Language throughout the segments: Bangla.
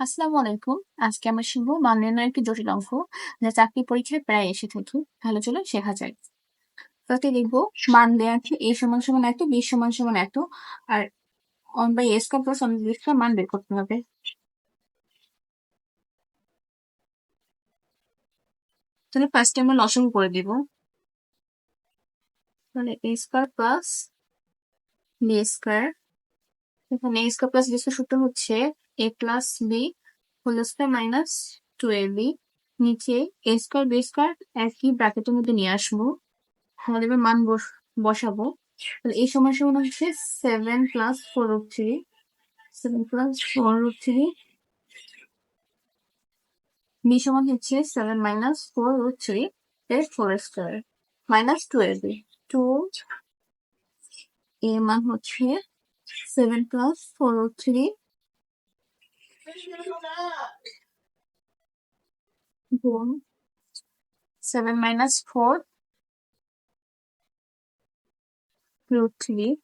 আসসালামু আলাইকুম। আজকে আমরা শিখব মান নির্ণয়ের একটি জটিল অঙ্ক যা চাকরি পরীক্ষায় প্রায় এসে থাকে। তাহলে চলো শেখা যায় তাতে লিখব মান দেওয়া আছে এ সমান সমান এত, বি সমান সমান এত, আর অন বাই এস কাপ প্লাস মান বের করতে হবে। তাহলে ফার্স্টে আমরা লসগু করে দিব। তাহলে A square plus B square এখানে A square plus B square সূত্র হচ্ছে A plus B whole square minus two A B নিচে এ স্কোয়ার বি স্কোয়ার একই ব্র্যাকেটের মধ্যে নিয়ে আসব। আমাদের মান বস- বসাবো। এই সময় সমান হচ্ছে seven plus four root three seven plus four root three B সমান হচ্ছে seven minus four root three এর ফোর স্কোয়ার মাইনাস টু এর বি টু এর মান হচ্ছে seven plus four root three গুণ seven minus four root 3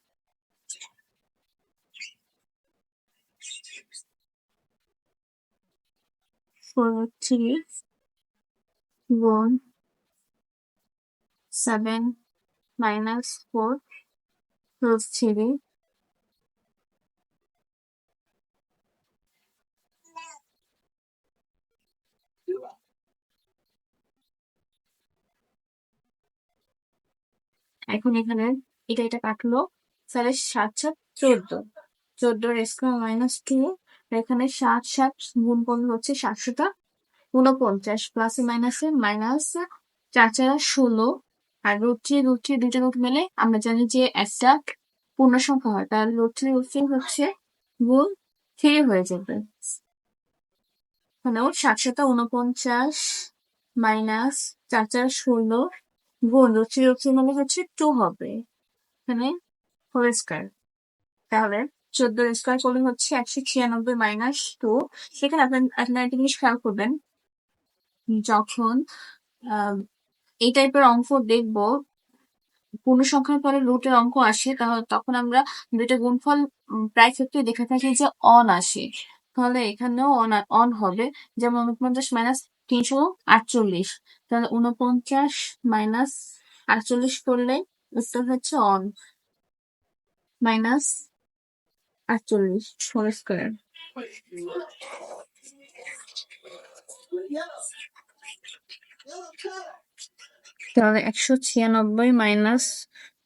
4 root 3 1 7 minus 4 root 3 এখন এখানে এটা এটা কাটলো। তাহলে সাত সাত চোদ্দ। চোদ্দোর স্কোয়ার মাইনাস টু এখানে সাত সাত গুণ করলে হচ্ছে সাতশোটা উনপঞ্চাশ প্লাসে মাইনাসে মাইনাস চার চার ষোলো। আর রুট রুট দুইটা রুট মেলে আমরা জানি যে একটা পূর্ণ সংখ্যা হয় তাহলে রুট রুট হচ্ছে গুণ থ্রি হয়ে যাবে। মানে সাতশোটা উনপঞ্চাশ মাইনাস চার চার ষোলো রুট থ্রি রুট মানে হচ্ছে টু হবে। এখানে হোল স্কোয়ার তাহলে চোদ্দ স্কোয়ার করলে হচ্ছে একশো ছিয়ানব্বই মাইনাস টু সেখানে আপনার আপনার একটা জিনিস খেয়াল করবেন। যখন এই টাইপের অঙ্ক দেখব পূর্ণ সংখ্যার পরে রুটের অঙ্ক আসে, তাহলে তখন আমরা দুইটা গুণফল প্রায় ক্ষেত্রে দেখে থাকি যে অন আসে। তাহলে এখানেও অন অন হবে। যেমন উনপঞ্চাশ মাইনাস তিনশো আটচল্লিশ। তাহলে উনপঞ্চাশ মাইনাস আটচল্লিশ করলে উত্তর হচ্ছে অন মাইনাস আটচল্লিশ। হোল স্কোয়ার তাহলে একশো ছিয়ানব্বই মাইনাস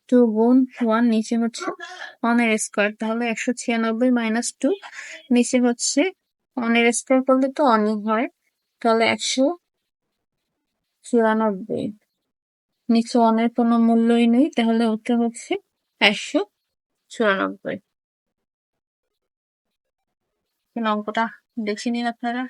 টু গুণ ওয়ান নিচে হচ্ছে ওয়ানের স্কোয়ার তাহলে একশো ছিয়ানব্বই মাইনাস টু নিচে হচ্ছে ওয়ানের স্কোয়ার করলে তো অনেক হয়। তাহলে একশো চুরানব্বই। নিচে ওয়ানের কোনো মূল্যই নেই, তাহলে উত্তর হচ্ছে একশো চুরানব্বই। অঙ্কটা দেখে নিন আপনারা।